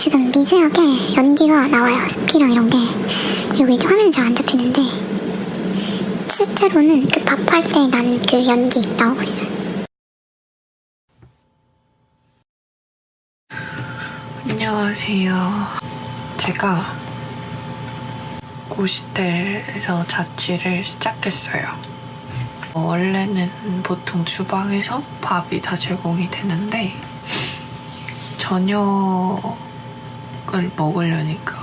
지금 미세하게 연기가 나와요. 습기랑 이런 게. 이제 화면에 잘안 잡히는데 실제로는 그 밥할 때 나는 그 연기 나오고 있어요. 안녕하세요. 제가 고시텔에서 자취를 시작했어요. 어, 원래는 보통 주방에서 밥이 다 제공이 되는데 저녁 을 먹으려니까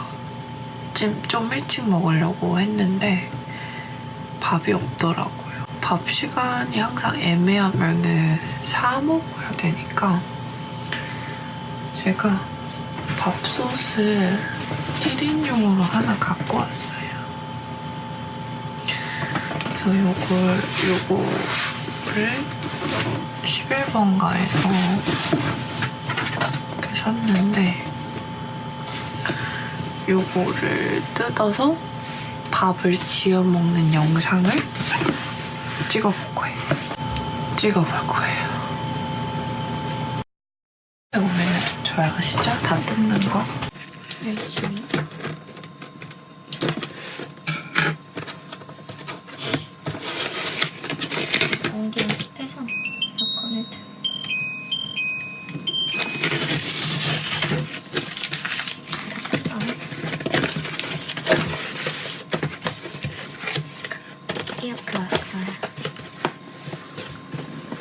좀, 좀 일찍 먹으려고 했는데 밥이 없더라고요. 밥 시간이 항상 애매하면은 사 먹어야 되니까 제가 밥솥을 1인용으로 하나 갖고 왔어요. 그래서 요걸, 요거를 11번가에서 이렇게 샀는데 요거를 뜯어서 밥을 지어 먹는 영상을 찍어볼 거예요. 찍어볼 거예요. 오면은 좋아요 아시죠? 다 뜯는 거 열심히 연기 연습해서 여권을 이렇게 왔어요.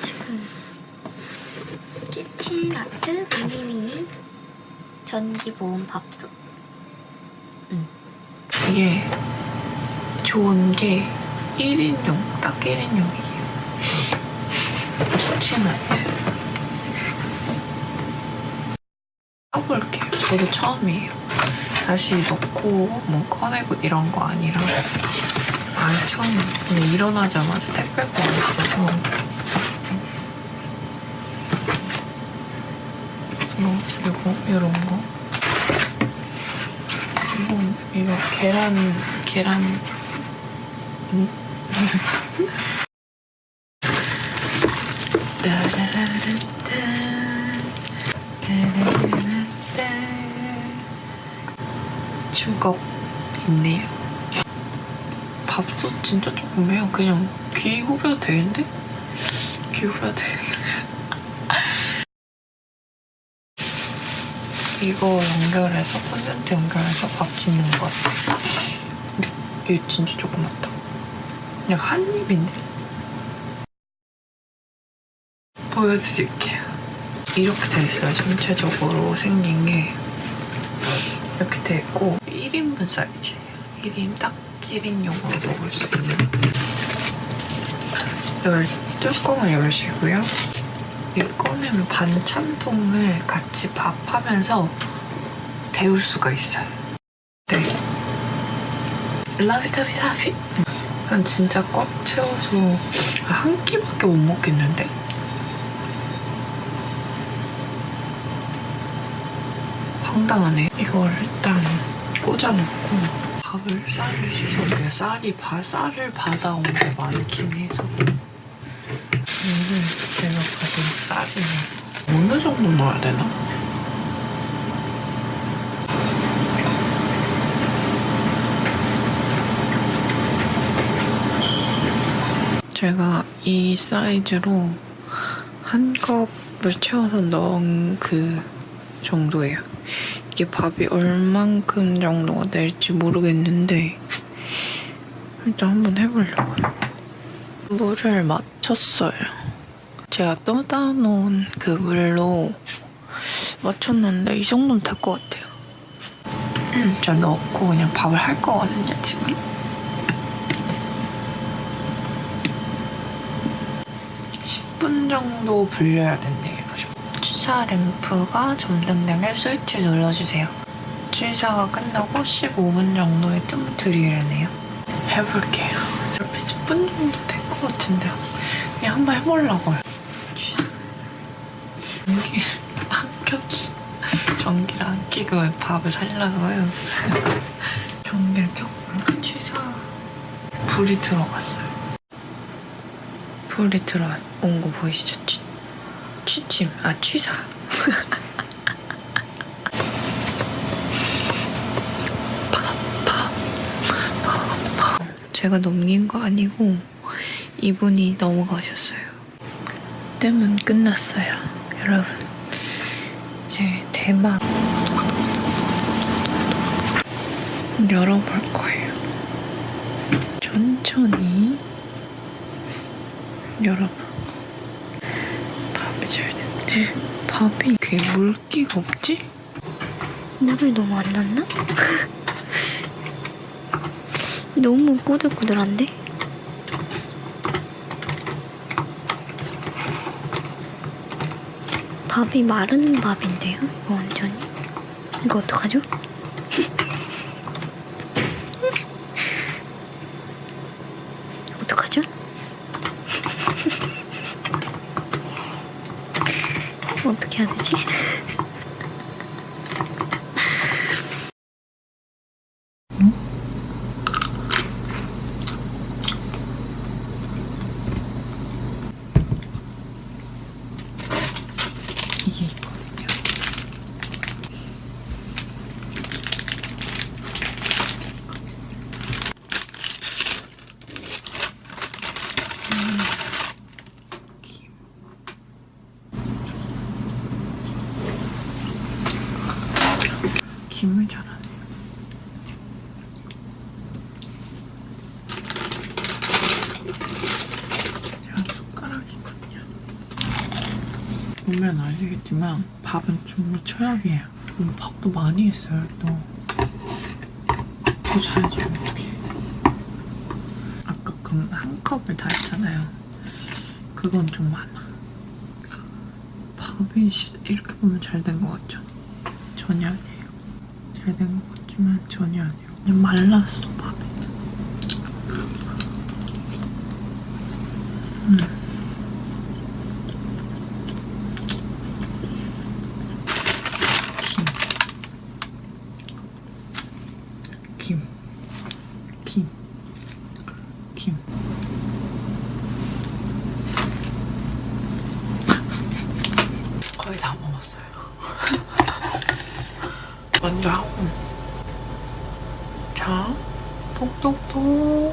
지금 키친아트 미니미니 전기 보온 밥솥. 이게 좋은 게 1인용 딱 1인용이에요. 키친아트. 써볼게요. 저도 처음이에요. 다시 넣고 뭐 꺼내고 이런 거 아니라 아예 처음 그냥 일어나자마자 택배가 왔어서 뭐 이거 이런 거 이거 이거 계란 계란 음? 주걱 있네요. 밥솥 진짜 조그매요. 그냥 귀 후벼 되는데? 귀 후벼 되는데. 이거 연결해서 콘센트 연결해서 밥 짓는 것 같아. 이게, 이게 진짜 조그맣다. 그냥 한 입인데. 보여드릴게요. 이렇게 돼 있어요. 전체적으로 생긴 게 이렇게 돼 있고 1인분 사이즈예요. 1인 딱 1인용으로 먹을 수 있는. 열 뚜껑을 열시고요. 이 꺼내면 반찬통을 같이 밥하면서 데울 수가 있어요. 네. 라비다비다비. 난 진짜 꽉 채워서 한 끼밖에 못 먹겠는데? 황당하네. 이걸 일단 꽂아놓고 밥을 쌀을 씻어줘요. 쌀이 바, 쌀을 받아온 게 많긴 해서. 이게 제가 가진 쌀이 어느 정도 넣어야 되나? 제가 이 사이즈로 한 컵을 채워서 넣은 그 정도예요. 이게 밥이 얼만큼 정도가 될지 모르겠는데 일단 한번 해보려고요. 물을 맞췄어요. 제가 떠다 놓은 그 물로 맞췄는데 이 정도면 될 것 같아요. 저 넣고 그냥 밥을 할 거거든요, 지금. 분 정도 불려야 된대 요. 취사 램프가 점등되면 스위치 눌러주세요. 취사가 끝나고 15분 정도에 뜸들이래네요. 해볼게요. 이렇게 10분 정도 될 것 같은데요. 그냥 한번 해보려고요. 전기 안 켰기. 전기를 안 끼고 밥을 하려고요. 전기를 켰고요. 취사 불이 들어갔어요. 불이 들어온 거 보이시죠? 취침, 아, 취사. 제가 넘긴 거 아니고 이분이 넘어가셨어요. 뜸은 끝났어요, 여러분. 이제 대박 열어볼 거예요. 천천히 열어볼 됐네. 밥이 이렇게 물기가 없지? 물을 너무 안 넣나? 너무 꾸들꾸들한데? 밥이 마른 밥인데요? 이거 완전히? 이거? 어떡하죠? 어떻게 해야 되지? 이게 있거든요. 음, 김. 김을 잘안 해요. 제가 숟가락이거든요. 보면 아시겠지만 밥은 정말 최악이에요. 음, 밥도 많이 했어요 또. 또 잘하지 어떡해. 아까 그 한 컵을 다 했잖아요. 그건 좀 많아. 밥이 시- 이렇게 보면 잘 된 것 같죠? 전혀 아니에요. 잘 된 것 같지만 전혀 아니에요. 그냥 말랐어 밥이. 김, 김, 김. 거의 다 먹었어요. 먼저 하고. 자, 똑똑똑.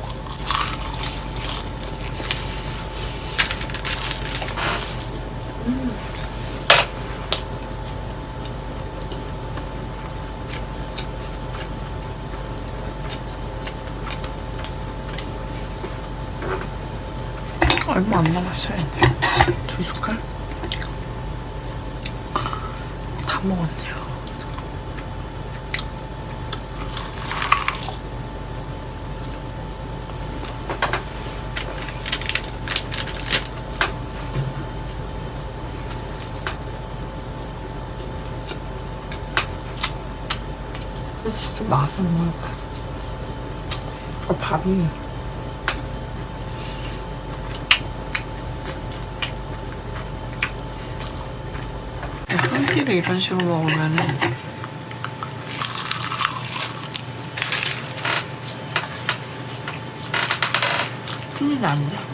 얼마 안 남았어요, 이제. 두 숟갈? 다 먹었네요. 진짜 맛은? 아, 밥이 한 끼를 이런 식으로 먹으면은 큰일 나는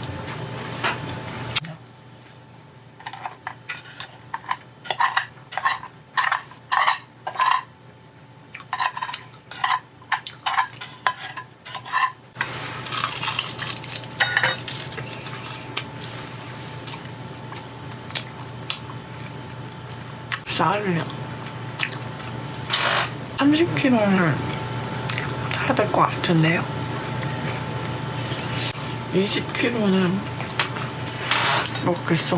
데? 쌀을요. 30kg를 사야 될 것 같은데요. 20kg는 먹겠어.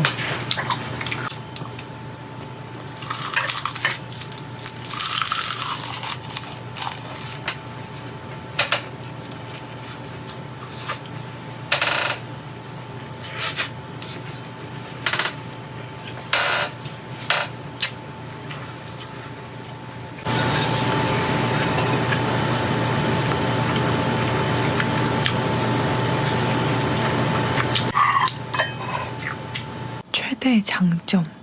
최대 장점.